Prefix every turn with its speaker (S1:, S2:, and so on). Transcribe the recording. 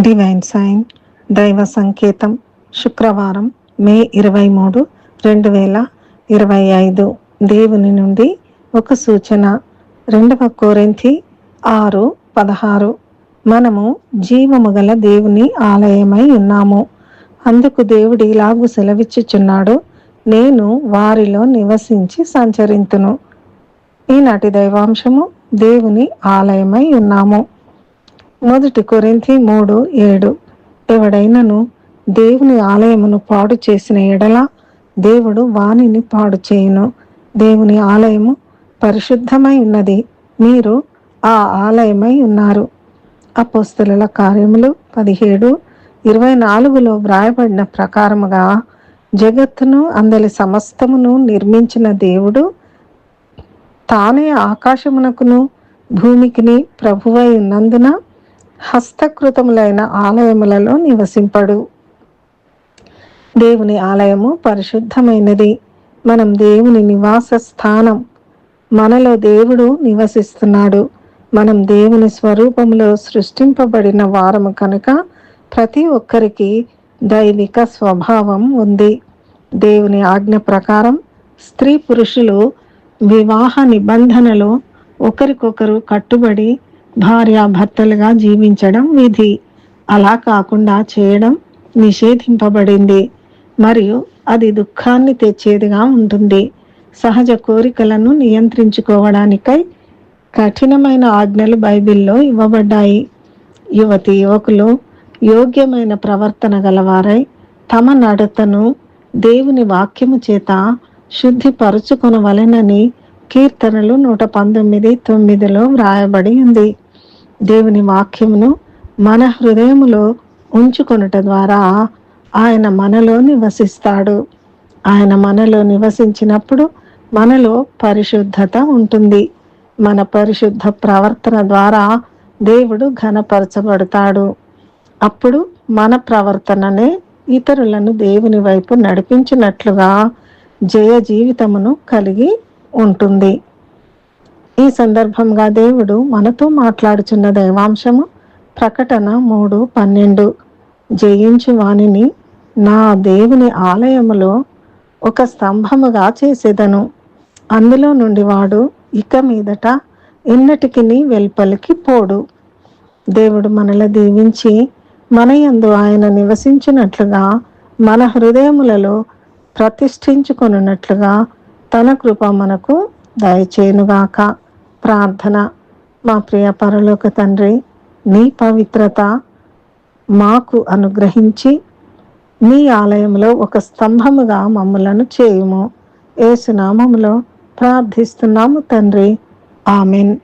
S1: Divine sign దైవ సంకేతం శుక్రవారం మే ఇరవై మూడు రెండు వేల ఇరవై ఐదు. దేవుని నుండి ఒక సూచన. రెండవ కోరింతి ఆరు పదహారు. మనము జీవము గల దేవుని ఆలయమై ఉన్నాము. అందుకు దేవుడు ఇలాగు సెలవిచ్చుచున్నాడు. నేను వారిలో నివసించి సంచరింతును. ఈనాటి దైవాంశము దేవుని ఆలయమై ఉన్నాము. మొదటి కొరింథీ మూడు ఏడు. ఎవడైనను దేవుని ఆలయమును పాడు చేసిన ఎడల దేవుడు వాణిని పాడు చేయును. దేవుని ఆలయము పరిశుద్ధమై ఉన్నది. మీరు ఆ ఆలయమై ఉన్నారు. అపోస్తుల కార్యములు పదిహేడు ఇరవై నాలుగులో వ్రాయబడిన ప్రకారముగా జగత్తును అందలి సమస్తమును నిర్మించిన దేవుడు తానే ఆకాశమునకును భూమికిని ప్రభువై ఉన్నందున హస్తకృతములైన ఆలయములలో నివసింపడు. దేవుని ఆలయము పరిశుద్ధమైనది. మనం దేవుని నివాస స్థానం. మనలో దేవుడు నివసిస్తున్నాడు. మనం దేవుని స్వరూపంలో సృష్టింపబడిన వారము కనుక ప్రతి ఒక్కరికి దైవిక స్వభావం ఉంది. దేవుని ఆజ్ఞ ప్రకారం స్త్రీ పురుషులు వివాహ నిబంధనలో ఒకరికొకరు కట్టుబడి భార్యాభర్తలుగా జీవించడం విధి. అలా కాకుండా చేయడం నిషేధింపబడింది. మరియు అది దుఃఖాన్ని తెచ్చేదిగా ఉంటుంది. సహజ కోరికలను నియంత్రించుకోవడానికై కఠినమైన ఆజ్ఞలు బైబిల్లో ఇవ్వబడ్డాయి. యువతి యువకులు యోగ్యమైన ప్రవర్తన గలవారై తమ నడతను దేవుని వాక్యము చేత శుద్ధిపరుచుకొనవలెనని కీర్తనలు నూట పంతొమ్మిది తొమ్మిదిలో వ్రాయబడి ఉంది. దేవుని వాక్యమును మన హృదయములో ఉంచుకొనుట ద్వారా ఆయన మనలో నివసిస్తాడు. ఆయన మనలో నివసించినప్పుడు మనలో పరిశుద్ధత ఉంటుంది. మన పరిశుద్ధ ప్రవర్తన ద్వారా దేవుడు ఘనపరచబడతాడు. అప్పుడు మన ప్రవర్తననే ఇతరులను దేవుని వైపు నడిపించినట్లుగా జయ జీవితమును కలిగి ఉంటుంది. ఈ సందర్భంగా దేవుడు మనతో మాట్లాడుచున్న దైవాంశము ప్రకటన మూడు పన్నెండు. జయించు వాణిని నా దేవుని ఆలయములో ఒక స్తంభముగా చేసేదను. అందులో నుండి వాడు ఇక మీదట ఎన్నటికి వెల్పలికి పోడు. దేవుడు మనల దీవించి మన యందు ఆయన నివసించినట్లుగా మన హృదయములలో ప్రతిష్ఠించుకొనున్నట్లుగా తన కృప మనకు దయచేనుగాక ప్రార్థన. మా ప్రియ పరలోక తండ్రి నీ పవిత్రత మాకు అనుగ్రహించి నీ ఆలయంలో ఒక స్తంభముగా మమ్మలను చేయుము. ఏసునామములో ప్రార్థిస్తున్నాము తండ్రి. ఆమెన్.